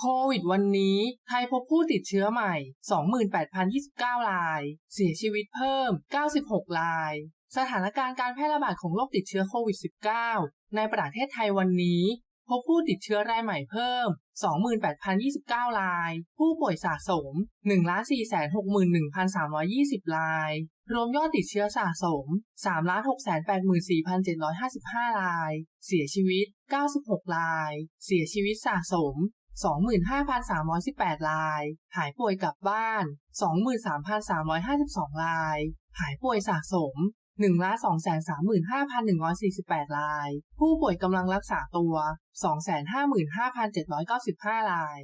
โควิดวันนี้ ไทยพบผู้ติดเชื้อใหม่ 28,029 ราย เสียชีวิตเพิ่ม 96 ราย สถานการณ์การแพร่ระบาดของโรคติดเชื้อโควิด -19 ในประเทศไทยวันนี้ พบผู้ติดเชื้อรายใหม่เพิ่ม 28,029 ราย ผู้ป่วยสะสม 1,461,320 ราย รวมยอดติดเชื้อสะสม 3,684,755 ราย เสียชีวิต 96 ราย เสียชีวิตสะสม 25,318 ราย หายป่วยกลับบ้าน 23,352 ราย หายป่วยสะสม1,235,148 ราย ผู้ป่วยกำลังรักษาตัว 255,795 ราย